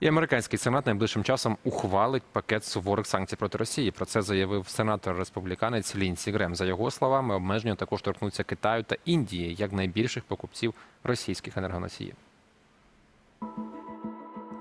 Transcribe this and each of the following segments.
І американський сенат найближчим часом ухвалить пакет суворих санкцій проти Росії. Про це заявив сенатор республіканець Лінсі Грем. За його словами, обмеження також торкнуться Китаю та Індії як найбільших покупців російських енергоносіїв.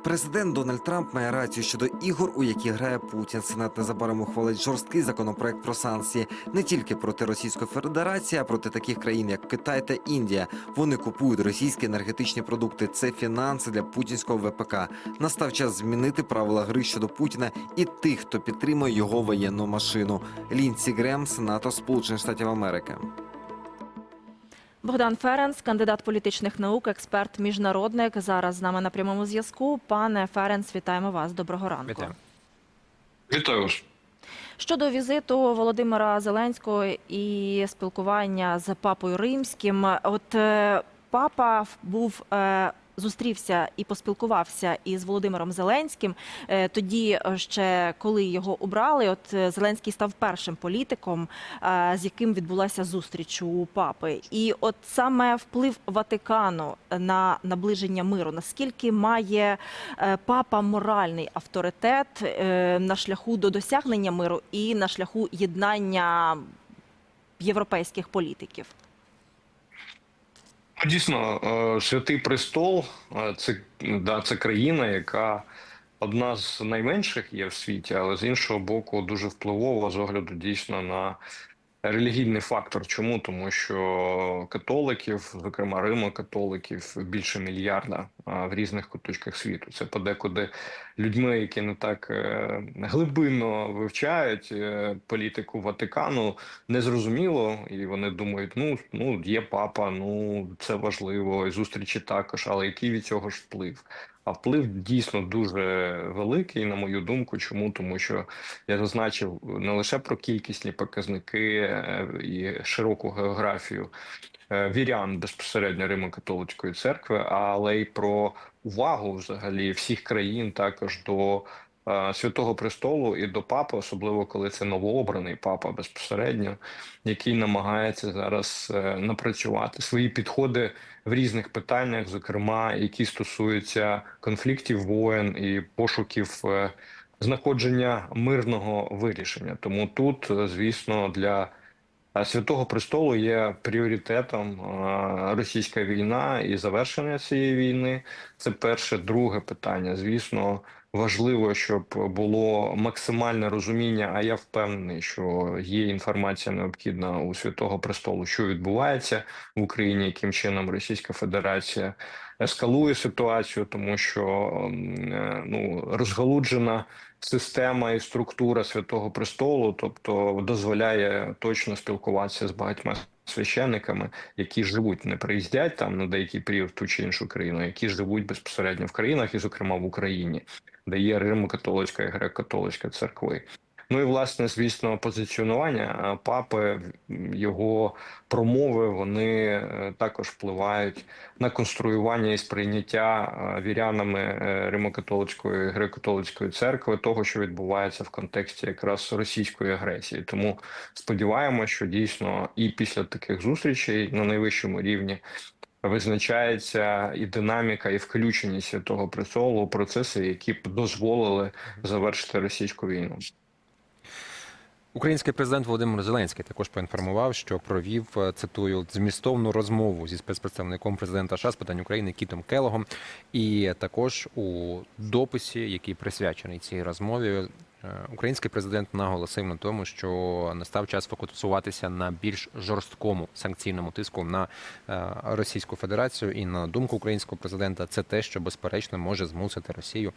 Президент Дональд Трамп має рацію щодо ігор, у які грає Путін. Сенат незабаром ухвалить жорсткий законопроект про санкції не тільки проти Російської Федерації, а проти таких країн, як Китай та Індія. Вони купують російські енергетичні продукти. Це фінанси для путінського ВПК. Настав час змінити правила гри щодо Путіна і тих, хто підтримує його воєнну машину. Лінсі Грем, сенатор Сполучених Штатів Америки. Богдан Ференс, кандидат політичних наук, експерт, міжнародник. Зараз з нами на прямому зв'язку. Пане Ференс, вітаємо вас. Доброго ранку. Вітаю. Вітаю вас. Щодо візиту Володимира Зеленського і спілкування з папою римським, от е, папа був. Зустрівся і поспілкувався із Володимиром Зеленським. Е, Тоді е, ще коли його обрали, от е, Зеленський став першим політиком, з яким відбулася зустріч у папи. І от саме вплив Ватикану на наближення миру, наскільки має папа моральний авторитет на шляху до досягнення миру і на шляху єднання європейських політиків. Дійсно, е, святий престол е, це, да, це країна, яка одна з найменших є в світі, але з іншого боку, дуже впливова з огляду дійсно на релігійний фактор. Чому? Тому що католиків, зокрема Римо-католиків, більше мільярда в різних куточках світу. Це подекуди людьми, які не так е, глибинно вивчають е, політику Ватикану, незрозуміло, і вони думають: ну ну є папа, ну це важливо, і зустрічі також. Але який від цього ж вплив? А вплив дійсно дуже великий, на мою думку. Чому? Тому що я зазначив не лише про кількісні показники е, і широку географію е, вірян безпосередньо Римо-католицької церкви, але й про увагу взагалі всіх країн також до е, Святого престолу і до папи, особливо коли це новообраний папа безпосередньо, який намагається зараз е, напрацювати свої підходи в різних питаннях, зокрема які стосуються конфліктів воєн і пошуків. е, Знаходження мирного вирішення, тому тут, е, звісно, для е, Святого престолу є пріоритетом е, російська війна і завершення цієї війни. Це перше, друге питання. Звісно, важливо, щоб було максимальне розуміння. А я впевнений, що є інформація необхідна у Святого престолу, що відбувається в Україні, яким чином Російська Федерація ескалує ситуацію, тому що е, ну розгалуджена система і структура Святого престолу, тобто дозволяє точно спілкуватися з багатьма священниками, які живуть, не приїздять там на деякий період в ту чи іншу країну, які живуть безпосередньо в країнах, і, зокрема, в Україні, де є Римо-католицька і греко-католицька церкви. Ну і власне, звісно, позиціонування папи, його промови вони е, також впливають на конструювання і сприйняття вірянами е, Римо-католицької греко-католицької церкви того, що відбувається в контексті якраз російської агресії. Тому сподіваємося, що дійсно і після таких зустрічей на найвищому рівні. Визначається і динаміка, і включеність святого престолу у процеси, які б дозволили завершити російську війну. Український президент Володимир Зеленський також поінформував, що провів е, цитую змістовну розмову зі спецпредставником президента США з питань України Кітом Келогом. І також у дописі, який присвячений цій розмові, е, український президент наголосив на тому, що настав час фокусуватися на більш жорсткому санкційному тиску на е, Російську Федерацію. І на думку українського президента, це те, що безперечно може змусити Росію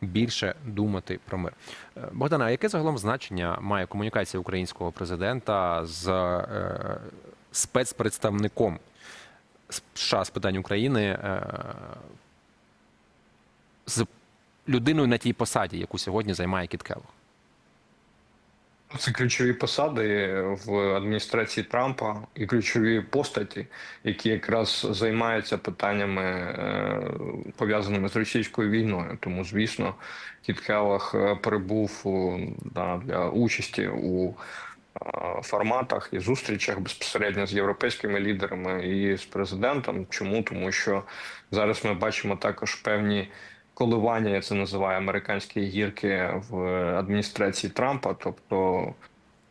більше думати про мир. Е, Богдана, а яке загалом значення має комунікація українського президента з е, спецпредставником США з питань України е, з людиною на тій посаді, яку сьогодні займає Кіт Келлог? Це ключові посади в адміністрації Трампа і ключові постаті, які якраз займаються питаннями е, пов'язаними з російською війною. Тому, звісно, Кіт Келлах е, прибув у, да, для участі у е, форматах і зустрічах безпосередньо з європейськими лідерами і з президентом. Чому тому, що зараз ми бачимо також певні коливання, я це називаю американські гірки в адміністрації Трампа. Тобто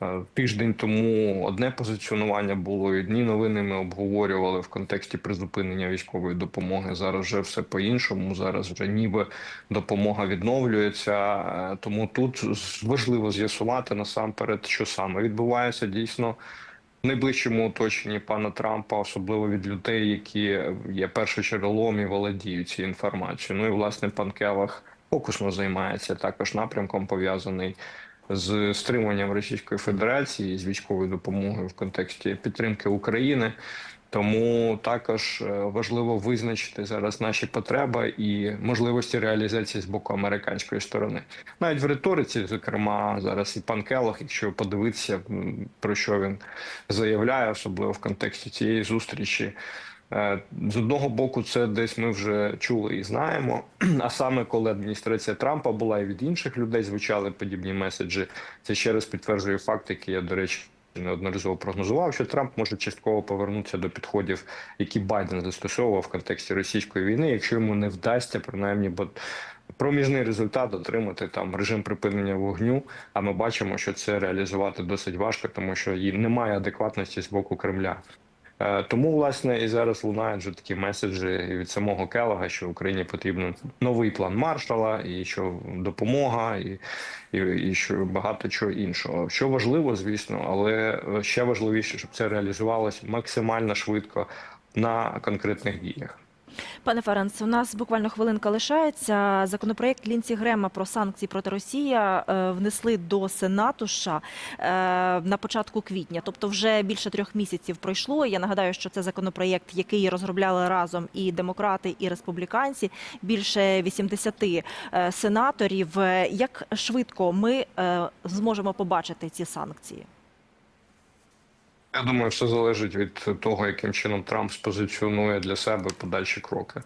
е, тиждень тому одне позиціонування було, і одні новини ми обговорювали в контексті призупинення військової допомоги. Зараз вже все по-іншому. Зараз вже ніби допомога відновлюється. Е, Тому тут важливо з'ясувати насамперед, що саме відбувається дійсно найближчому оточенні пана Трампа, особливо від людей, які є першочерелом і володіють цією інформацією. Ну і власне пан Келах фокусно займається також напрямком, пов'язаний з стримуванням Російської Федерації з військовою допомогою в контексті підтримки України. Тому також е, важливо визначити зараз наші потреби і можливості реалізації з боку американської сторони. Навіть в риториці, зокрема, зараз і пан Келох, якщо подивитися, про що він заявляє, особливо в контексті цієї зустрічі. е, З одного боку, це десь ми вже чули і знаємо. А саме коли адміністрація Трампа була і від інших людей звучали подібні меседжі, це ще раз підтверджує факт, який я, до речі, неодноразово прогнозував, що Трамп може частково повернутися до підходів, які Байден застосовував в контексті російської війни, якщо йому не вдасться принаймні, бо проміжний результат отримати там режим припинення вогню. А ми бачимо, що це реалізувати досить важко, тому що їй немає адекватності з боку Кремля. Е, Тому, власне, і зараз лунають вже такі меседжі від самого Келога, що Україні потрібен новий план Маршала, і що допомога, і, і, і що багато чого іншого. Що важливо, звісно, але ще важливіше, щоб це реалізувалось максимально швидко на конкретних діях. Пане Ференц, у нас буквально хвилинка лишається. Законопроєкт Лінці Грема про санкції проти Росії е, внесли до Сенату США е, на початку квітня. Тобто, вже більше трьох місяців пройшло. Я нагадаю, що це законопроєкт, який розробляли разом і демократи, і республіканці. Більше 80 е, сенаторів. Як швидко ми зможемо побачити ці санкції? Я думаю, все залежить від того, яким чином Трамп спозиціонує для себе подальші кроки.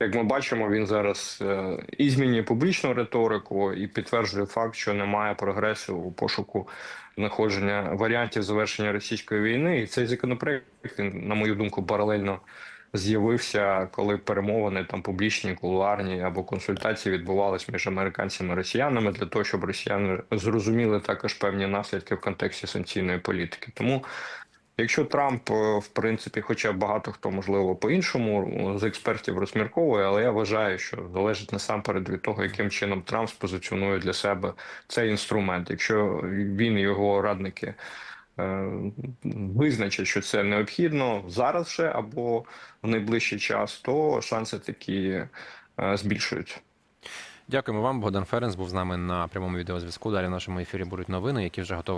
Як ми бачимо, він зараз е, і змінює публічну риторику, і підтверджує факт, що немає прогресу у пошуку знаходження варіантів завершення російської війни. І цей законопроект, на мою думку, паралельно з'явився, коли перемовини там публічні, кулуарні або консультації відбувались між американцями і росіянами для того, щоб росіяни зрозуміли також певні наслідки в контексті санкційної політики. Тому Якщо Трамп, е, в принципі, хоча багато хто можливо по-іншому з експертів розмірковує, але я вважаю, що залежить насамперед від того, яким чином Трамп спозиціонує для себе цей інструмент. Якщо він і його радники е, визначать, що це необхідно зараз ще або в найближчий час, то шанси такі е, збільшуються. Дякуємо вам. Богдан Ференц був з нами на прямому відеозв'язку. Далі в нашому ефірі будуть новини, які вже готові.